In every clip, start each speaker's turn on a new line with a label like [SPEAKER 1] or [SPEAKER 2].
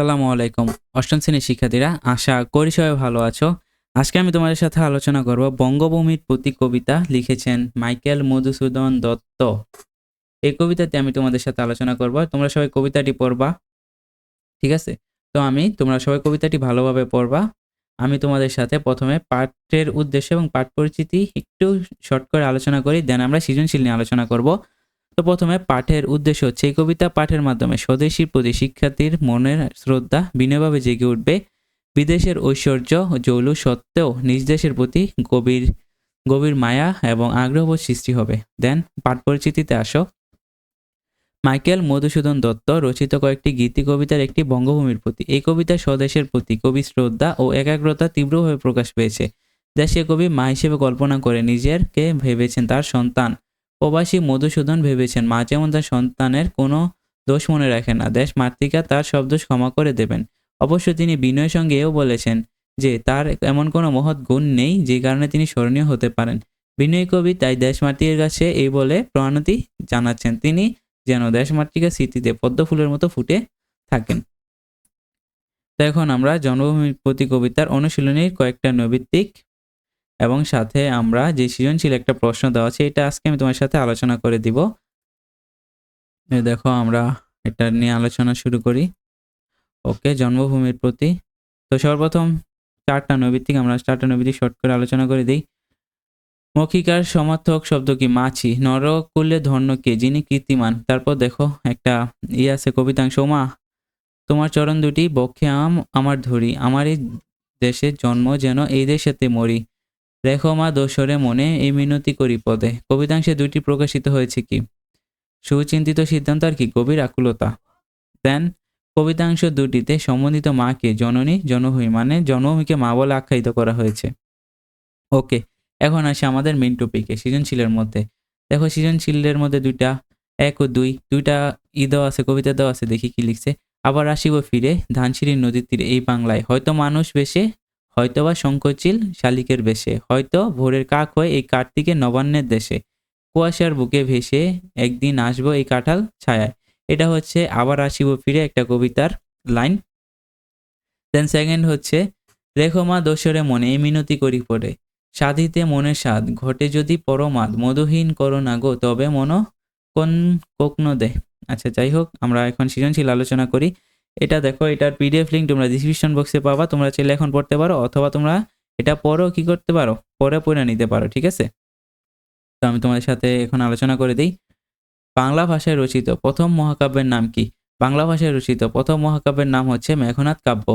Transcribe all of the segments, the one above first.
[SPEAKER 1] সালামু আলাইকুম। অষ্টম শ্রেণির শিক্ষার্থীরা, আশা করি সবাই ভালো আছো। আজকে আমি তোমাদের সাথে আলোচনা করব বঙ্গভূমির প্রতি কবিতা লিখেছেন মাইকেল মধুসূদন দত্ত। এই কবিতাতে আমি তোমাদের সাথে আলোচনা করব। তোমরা সবাই কবিতাটি পড়বা, ঠিক আছে? তো আমি, তোমরা সবাই কবিতাটি ভালোভাবে পড়বা। আমি তোমাদের সাথে প্রথমে পাঠের উদ্দেশ্য এবং পাঠ পরিচিতি একটু শর্ট করে আলোচনা করি, দেন আমরা সৃজনশীল নিয়ে আলোচনা করব। প্রথমে পাঠের উদ্দেশ্য হচ্ছে এই কবিতা পাঠের মাধ্যমে স্বদেশীর প্রতি শিক্ষার্থীর মনের শ্রদ্ধা বিনয়ভাবে জেগে উঠবে। বিদেশের ঐশ্বর্য জৌলু সত্ত্বেও নিজ দেশের প্রতি গভীর গভীর মায়া এবং আগ্রহবোধ সৃষ্টি হবে। দেন পাঠ পরিচিতিতে আসো। মাইকেল মধুসূদন দত্ত রচিত কয়েকটি গীতি কবিতার একটি বঙ্গভূমির প্রতি। এই কবিতা স্বদেশের প্রতি কবি শ্রদ্ধা ও একাগ্রতা তীব্রভাবে প্রকাশ পেয়েছে। দেশে কবি মা হিসেবে কল্পনা করে নিজেরকে ভেবেছেন তার সন্তান প্রবাসী মধুসূদন ভেবেছেন, মা যেমন তার সন্তানের কোনো দোষ মনে রাখেন না, দেশ মাতৃকা তার সব দোষ ক্ষমা করে দেবেন। অবশ্য তিনি বিনয়ের সঙ্গে এও বলেছেন যে, তার এমন কোনো মহৎ গুণ নেই যে কারণে তিনি স্মরণীয় হতে পারেন। বিনয় কবি তাই দেশমাতৃকের কাছে এই বলে প্রণতি জানাচ্ছেন, তিনি যেন দেশমাতৃকার স্মৃতিতে পদ্ম ফুলের মতো ফুটে থাকেন। তো এখন আমরা জন্মভূমির প্রতি কবিতার অনুশীলনীর কয়েকটা নৈবিত্তিক এবং সাথে আমরা যে সৃজনশীল একটা প্রশ্ন দেওয়া আছে, এটা আজকে আমি তোমার সাথে আলোচনা করে দিব। দেখো, আমরা এটা নিয়ে আলোচনা শুরু করি। ওকে, জন্মভূমির প্রতি। তো সর্বপ্রথম চারটা নৈবিত্তিক, আমরা চারটা নৈবিত্তিক শর্ট করে আলোচনা করে দিই। মৌখিকার সমর্থক শব্দ কি? মাছি। নরকুলে ধন্য কে? যিনি কীর্তিমান। তারপর দেখো, একটা ই আছে, কবিতাংশ। মা তোমার চরণ দুটি বক্ষে আম, আমার ধরি। আমার এই দেশের জন্ম যেন এই দেশেতে মরি। রেখো মা, দোসরে মনে এই মিনতি করি পদে। কবিতাংশে দুইটি প্রকাশিত হয়েছে কি? সুচিন্তিত সিদ্ধান্ত আর কি? গভীর আকুলতা। দেন কবিতাংশ দুটিতে সম্বন্ধিত মাকে জননী, জনভূমি মানে জন্মভূমিকে মা বলে আখ্যায়িত করা হয়েছে। ওকে এখন আসে আমাদের মেন টপিকে সৃজনশীলের মধ্যে। দেখো, সৃজনশীলের মধ্যে দুইটা, এক ও দুই, দুইটা ই দেওয়া আছে, কবিতা দেওয়া আছে, দেখি কি লিখছে। আবার আসিব ফিরে, ধানসিঁড়ির নদীর তীরে, এই বাংলায়। হয়তো মানুষ বেশে হয়তোবা সংকোচিল শালিকের বেশে, হয়তো ভোরের কাক হয়ে এই কার্তিকে নবান্নের দেশে। কুয়াশার বুকে ভেসে একদিন আসব এই কাঁঠাল ছায়ায়। এটা হচ্ছে, আবার আসিব ফিরে একটা কবিতার লাইন। দেন সেকেন্ড হচ্ছে রেখো মা দোসরে মনে, এই মিনতি করি পড়ে সাধিতে মনে সাধ ঘটে যদি পরমাদ, মধুহীন করো না গো, তবে মনো কোন কোকন দে আচ্ছা যাই হোক, আমরা এখন সৃজনশীল আলোচনা করি। এটা দেখো, এটার পিডিএফ লিঙ্ক তোমরা ডিসক্রিপশন বক্সে পাবা। তোমরা চাইলে এখন পড়তে পারো, অথবা তোমরা এটা পরেও কি করতে পারো, পরে পড়ে নিতে পারো, ঠিক আছে? তো আমি তোমাদের সাথে এখন আলোচনা করে দিই। বাংলা ভাষায় রচিত প্রথম মহাকাব্যের নাম কি? বাংলা ভাষায় রচিত প্রথম মহাকাব্যের নাম হচ্ছে মেঘনাথ কাব্য।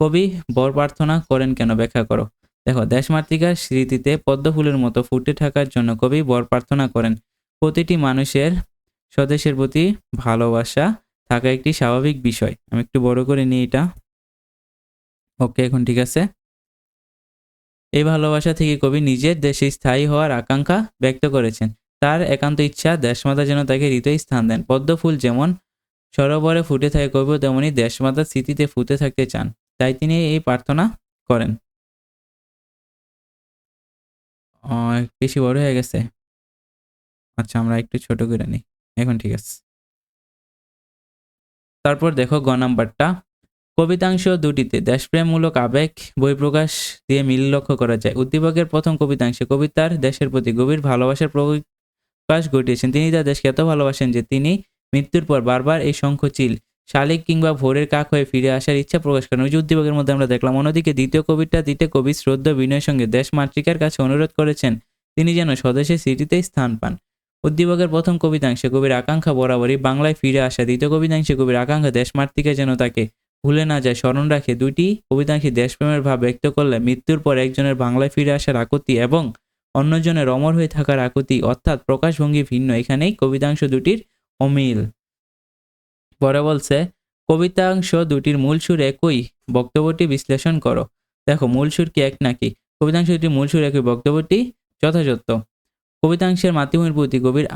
[SPEAKER 1] কবি বর প্রার্থনা করেন কেন ব্যাখ্যা করো? দেখো, দেশমাতৃকার স্মৃতিতে পদ্ম ফুলের মতো ফুটে থাকার জন্য কবি বর প্রার্থনা করেন। প্রতিটি মানুষের স্বদেশের প্রতি ভালোবাসা থাকা একটি স্বাভাবিক বিষয়। আমি একটু বড় করে নিই এটা। ওকে, এখন ঠিক আছে। এই ভালোবাসা থেকে কবি নিজের দেশে স্থায়ী হওয়ার আকাঙ্ক্ষা ব্যক্ত করেছেন। তার একান্ত ইচ্ছা দেশমাতা যেন তাকে হৃদয় স্থান দেন। পদ্ম ফুল যেমন সরোবরে ফুটে থাকে, কবিও তেমনি দেশমাতার স্মৃতিতে ফুটে থাকতে চান। তাই তিনি এই প্রার্থনা করেন। বেশি বড় হয়ে গেছে। আচ্ছা আমরা একটু ছোট করে নিই। এখন ঠিক আছে। তারপর দেখো গ নাম্বারটা। কবিতাংশ দুটিতে দেশপ্রেমমূলক আবেগ, বহিঃপ্রকাশ দিয়ে মিল লক্ষ্য করা যায়। উদ্দীপকের প্রথম কবিতাংশে কবিতার দেশের প্রতি গভীর ভালোবাসার প্রকাশ ঘটিয়েছেন। তিনি তার দেশকে এত ভালোবাসেন যে তিনি মৃত্যুর পর বারবার এই শঙ্খচিল, শালিক কিংবা ভোরের কাক হয়ে ফিরে আসার ইচ্ছা প্রকাশ করেন। ওই উদ্দীপকের মধ্যে আমরা দেখলাম, অন্যদিকে দ্বিতীয় কবিতা দিতে কবি শ্রদ্ধা বিনয়ের সঙ্গে দেশ মাতৃকার কাছে অনুরোধ করেছেন। তিনি যেন স্বদেশের স্মৃতিতেই স্থান পান। উদ্দীপকের প্রথম কবিতাংশে কবির আকাঙ্ক্ষা বরাবরই বাংলায় ফিরে আসা দ্বিতীয় কবিতাংশে কবির আকাঙ্ক্ষা দেশমাতৃকা যেন তাকে ভুলে না যায় স্মরণ রাখে দুইটি কবিতাংশে দেশপ্রেমের ভাব ব্যক্ত করলে মৃত্যুর পর একজনের বাংলায় ফিরে আসার আকুতি এবং অন্যজনের অমর হয়ে থাকার আকুতি অর্থাৎ প্রকাশভঙ্গি ভিন্ন। এখানেই কবিতাংশ দুটির অমিল। পরে বলছে, কবিতাংশ দুটির মূল সুর একই, বক্তব্যটি বিশ্লেষণ করো। দেখো, মূল সুর কি এক নাকি? কবিতাংশ দুটির মূল সুর একই, বক্তব্যটি যথাযথ। কবিতাংশের মাতৃভূমির প্রতি কবির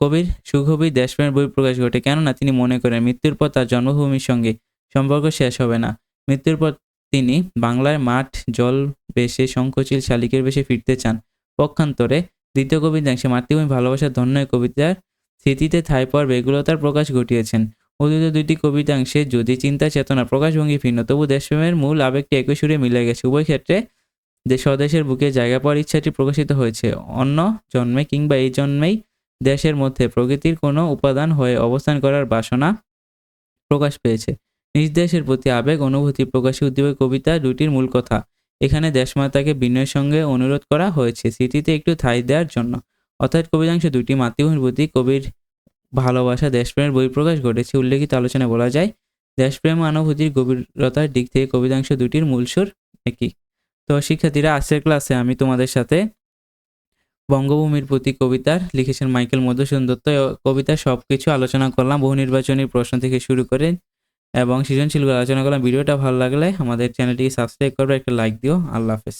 [SPEAKER 1] কবির সুগভীর দেশপ্রেমের বই প্রকাশ ঘটে, কেননা তিনি মনে করেন মৃত্যুর পর তার জন্মভূমির সঙ্গে সম্পর্ক শেষ হবে না। মৃত্যুর পর তিনি বাংলার মাঠ, জল বেশে, শঙ্খচিল শালিকের বেশে ফিরতে চান। পক্ষান্তরে দ্বিতীয় কবিতাংশে মাতৃভূমি ভালোবাসার ধন্য কবিতার স্মৃতিতে ঠাঁই পাওয়ার বেগুলতার প্রকাশ ঘটিয়েছেন। অতীত দুইটি কবিতাংশে যদি চিন্তা চেতনা প্রকাশভঙ্গি ভিন্ন, তবু দেশপ্রেমের মূল আবেগটি একই সুরে মিলে গেছে। উভয় ক্ষেত্রে যে স্বদেশের বুকে জায়গা পাওয়ার ইচ্ছাটি প্রকাশিত হয়েছে, অন্য জন্মে কিংবা এই জন্মেই দেশের মধ্যে প্রকৃতির কোনো উপাদান হয়ে অবস্থান করার বাসনা প্রকাশ পেয়েছে। নিজ দেশের প্রতি আবেগ, অনুভূতি প্রকাশে উদ্দীপক কবিতা দুটির মূল কথা। এখানে দেশমাতাকে বিনয়ের সঙ্গে অনুরোধ করা হয়েছে স্মৃতিতে একটু ঠাঁই দেওয়ার জন্য। অর্থাৎ কবিতাংশ দুটি মাতৃভূমির প্রতি কবির ভালোবাসা, দেশপ্রেমের বহিঃপ্রকাশ ঘটেছে। উল্লেখিত আলোচনায় বলা যায়, দেশপ্রেম অনুভূতির গভীরতার দিক থেকে কবিতাংশ দুটির মূল সুর একই। তো শিক্ষার্থীরা, আজকের ক্লাসে আমি তোমাদের সাথে বঙ্গভূমির প্রতি কবিতার লিখেছেন মাইকেল মধুসূদন দত্ত। কবিতা সব কিছু আলোচনা করলাম, বহু নির্বাচনী প্রশ্ন থেকে শুরু করে এবং সৃজনশীলগুলো আলোচনা করলাম। ভিডিওটা ভালো লাগলে আমাদের চ্যানেলটিকে সাবস্ক্রাইব করবে, একটা লাইক দিও। আল্লাহ হাফেজ।